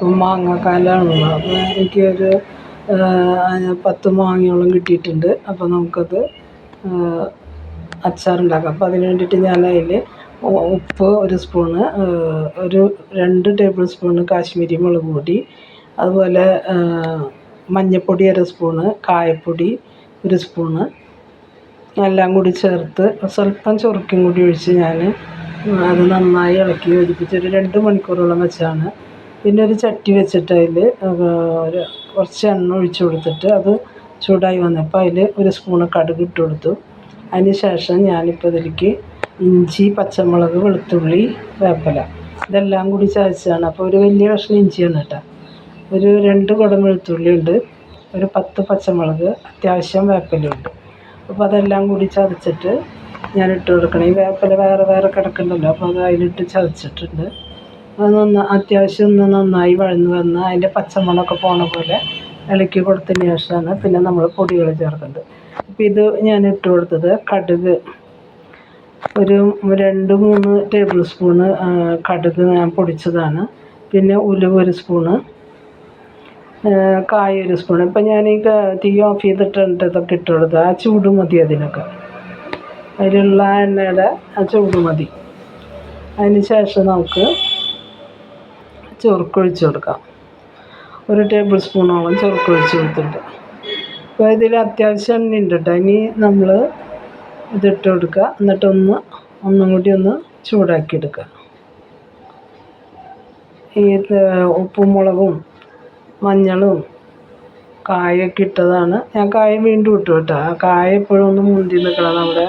ഇപ്പം മാങ്ങാക്കാലമാണല്ലോ അപ്പോൾ എനിക്കൊരു പത്ത് മാങ്ങയോളം കിട്ടിയിട്ടുണ്ട്. അപ്പോൾ നമുക്കത് അച്ചാറുണ്ടാക്കാം. അപ്പോൾ അതിന് വേണ്ടിയിട്ട് ഞാൻ അതിൽ ഉപ്പ് ഒരു സ്പൂണ് ഒരു രണ്ട് ടേബിൾ സ്പൂണ് കാശ്മീരി മുളക് പൊടി അതുപോലെ മഞ്ഞൾപ്പൊടി അര സ്പൂണ് കായപ്പൊടി ഒരു സ്പൂണ് എല്ലാം കൂടി ചേർത്ത് സ്വല്പം ചൊറുക്കും കൂടി ഒഴിച്ച് ഞാൻ അത് നന്നായി ഇളക്കി യോജിപ്പിച്ച് ഒരു രണ്ട് മണിക്കൂറോളം വെച്ചാണ് പിന്നെ ഒരു ചട്ടി വെച്ചിട്ട് അതിൽ ഒരു കുറച്ച് എണ്ണ ഒഴിച്ച് കൊടുത്തിട്ട് അത് ചൂടായി വന്നപ്പോൾ അതിൽ ഒരു സ്പൂണ് കടുക് ഇട്ട് കൊടുത്തു. അതിന് ശേഷം ഞാനിപ്പോൾ ഇതിലേക്ക് ഇഞ്ചി പച്ചമുളക് വെളുത്തുള്ളി വേപ്പില ഇതെല്ലാം കൂടി ചതച്ചതാണ് അപ്പോൾ ഒരു വലിയ കഷ്ണം ഇഞ്ചിയാണ് കേട്ടോ. ഒരു രണ്ട് കുടം വെളുത്തുള്ളി ഉണ്ട് ഒരു പത്ത് പച്ചമുളക് അത്യാവശ്യം വേപ്പിലയുണ്ട് അപ്പോൾ അതെല്ലാം കൂടി ചതച്ചിട്ട് ഞാൻ ഇട്ട് കൊടുക്കണം. ഈ വേപ്പില വേറെ വേറെ കിടക്കുന്നുണ്ടല്ലോ അപ്പോൾ അത് അതിലിട്ട് ചതച്ചിട്ടുണ്ട്. അത് നന്ന അത്യാവശ്യം ഒന്ന് നന്നായി വഴന്ന് വന്ന് അതിന്റെ പച്ചമണമൊക്കെ പോണ പോലെ ഇളക്കി കൊടുത്തതിന് ശേഷമാണ് പിന്നെ നമ്മൾ പൊടികൾ ചേർക്കുന്നത്. അപ്പോൾ ഇത് ഞാൻ ഇട്ട് കൊടുത്തത് കടുക്. ഒരു രണ്ട് മൂന്ന് ടേബിൾ സ്പൂണ് കടുക് ഞാൻ പൊടിച്ചതാണ്. പിന്നെ ഉലുവ ഒരു സ്പൂണ് കായ ഒരു സ്പൂൺ ഇപ്പം ഞാൻ ഈ തീ ഓഫ് ചെയ്തിട്ടുണ്ട് ഇതൊക്കെ ഇട്ട് കൊടുത്തത്. ആ ചൂട് മതി അതിനൊക്കെ. അതിലുള്ള എണ്ണയുടെ ആ ചൂട് മതി. അതിന് ശേഷം നമുക്ക് ചൊറുക്കൊഴിച്ച് കൊടുക്കാം. ഒരു ടേബിൾ സ്പൂണോളം ചൊറുക്കൊഴിച്ച് കൊടുത്തിട്ട്. അപ്പോൾ ഇതിൽ അത്യാവശ്യം എണ്ണ ഉണ്ട് കേട്ടോ ഇനി നമ്മൾ ഇതിട്ട് കൊടുക്കുക എന്നിട്ടൊന്ന് ഒന്നും കൂടി ഒന്ന് ചൂടാക്കി എടുക്കുക ഈ ഉപ്പും മുളകും മഞ്ഞളും കായൊക്കെ ഇട്ടതാണ്. ഞാൻ കായ വീണ്ടും ഇട്ടു കേട്ടോ ആ കായ എപ്പോഴും ഒന്ന് മുന്തി നിൽക്കണം നമ്മുടെ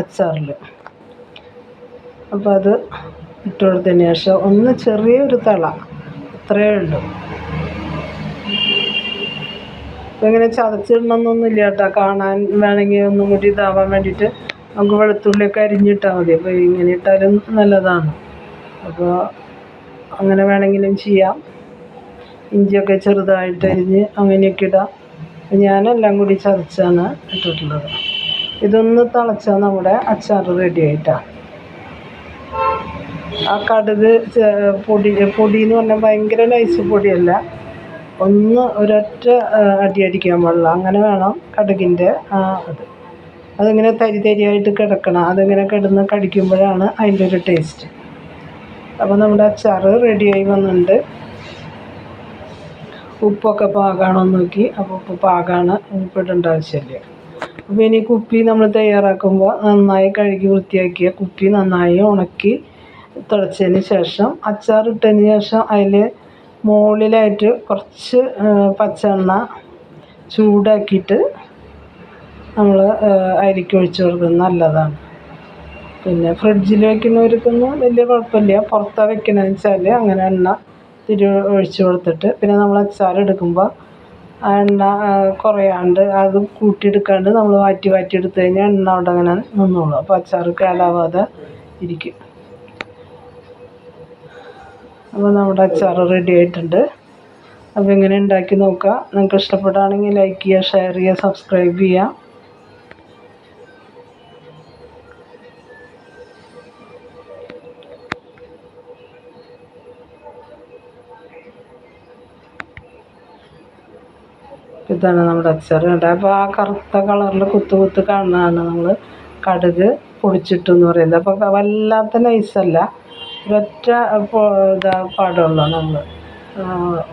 അച്ചാറിൽ അപ്പോൾ അത് ഇട്ട് കൊടുത്തതിന് ശേഷം ഒന്ന് ചെറിയൊരു തള. അത്രയേ ഉള്ളൂ. ഇങ്ങനെ ചതച്ചിടണമെന്നൊന്നുമില്ല കേട്ടോ. കാണാൻ വേണമെങ്കിൽ ഒന്നും കൂടി ഇതാവാൻ വേണ്ടിയിട്ട് നമുക്ക് വെളുത്തുള്ളിയൊക്കെ അരിഞ്ഞിട്ടാൽ മതി. അപ്പോൾ ഇങ്ങനെ ഇട്ടാലും നല്ലതാണ്. അപ്പോൾ അങ്ങനെ വേണമെങ്കിലും ചെയ്യാം. ഇഞ്ചിയൊക്കെ ചെറുതായിട്ട് അരിഞ്ഞ് അങ്ങനെയൊക്കെ ഇടാം. ഞാനെല്ലാം കൂടി ചതച്ചാണ് ഇട്ടിട്ടുള്ളത്. ഇതൊന്ന് തിളച്ചാൽ നമ്മുടെ അച്ചാർ റെഡി ആയിട്ടാണ് ആ കടുക് പൊടി പൊടി എന്ന് പറഞ്ഞാൽ ഭയങ്കര നൈസ് പൊടിയല്ല. ഒന്ന് ഒരൊറ്റ അടി അടിക്കാൻ പാടില്ല. അങ്ങനെ വേണം കടുകിന്റെ ആ അത്. അതിങ്ങനെ തരി തരിയായിട്ട് കിടക്കണം. അതിങ്ങനെ കിടന്ന് കടിക്കുമ്പോഴാണ് അതിന്റെ ഒരു ടേസ്റ്റ് അപ്പോൾ നമ്മുടെ അച്ചാർ റെഡിയായി വന്നിട്ടുണ്ട്. ഉപ്പൊക്കെ പാകമാണോ നോക്കി. അപ്പോൾ ഉപ്പ് പാകാണ്. ഉപ്പ് ആവശ്യമില്ല. അപ്പോൾ ഇനി കുപ്പി നമ്മൾ തയ്യാറാക്കുമ്പോൾ നന്നായി കഴുകി വൃത്തിയാക്കിയ കുപ്പി നന്നായി ഉണക്കി തുടച്ചതിന് ശേഷം അച്ചാർ ഇട്ടതിന് ശേഷം അതിൽ മുകളിലായിട്ട് കുറച്ച് പച്ചെണ്ണ ചൂടാക്കിയിട്ട് നമ്മൾ അരിക്ക് ഒഴിച്ച് കൊടുക്കുന്നത് നല്ലതാണ്. പിന്നെ ഫ്രിഡ്ജിൽ വയ്ക്കുന്നവർക്കൊന്നും വലിയ കുഴപ്പമില്ല. പുറത്താണ് വെക്കണമെന്ന് വെച്ചാൽ അങ്ങനെ എണ്ണ തിരി ഒഴിച്ച് കൊടുത്തിട്ട് പിന്നെ നമ്മൾ അച്ചാർ എടുക്കുമ്പോൾ ആ എണ്ണ കുറയാണ്ട് അത് കൂട്ടിയെടുക്കാണ്ട് നമ്മൾ വാറ്റി വാറ്റി എടുത്തു കഴിഞ്ഞാൽ എണ്ണ അവിടെ അങ്ങനെ നിന്നോളും. അപ്പോൾ അച്ചാർ കേടാവാതെ ഇരിക്കും. അപ്പോൾ നമ്മുടെ അച്ചാർ റെഡി ആയിട്ടുണ്ട്. അപ്പോൾ ഇങ്ങനെ ഉണ്ടാക്കി നോക്കുക നിങ്ങൾക്ക് ഇഷ്ടപ്പെടുകയാണെങ്കിൽ ലൈക്ക് ചെയ്യുക ഷെയർ ചെയ്യുക സബ്സ്ക്രൈബ് ചെയ്യുക. ഇതാണ് നമ്മുടെ അച്ചാർ. കണ്ടത് അപ്പോൾ ആ കറുത്ത കളറിൽ കുത്ത് കുത്ത് കാണുന്നതാണ് നമ്മൾ കടുക് പൊടിച്ചിട്ടെന്ന് പറയുന്നത്. അപ്പോൾ വല്ലാത്ത നൈസല്ല ഒരൊറ്റ ഇതാ പാടുള്ളൂ നമ്മൾ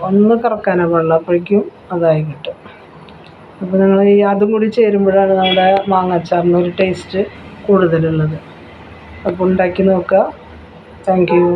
ഒന്ന് കറക്കാനേ പാടുള്ളൂ അപ്പോഴേക്കും അതായി കിട്ടും. അപ്പോൾ നിങ്ങൾ ഈ അതും കൂടി ചേരുമ്പോഴാണ് നമ്മുടെ മാങ്ങ അച്ചാറിന് ഒരു ടേസ്റ്റ് കൂടുതലുള്ളത്. അപ്പോൾ ഉണ്ടാക്കി നോക്കുക താങ്ക് യു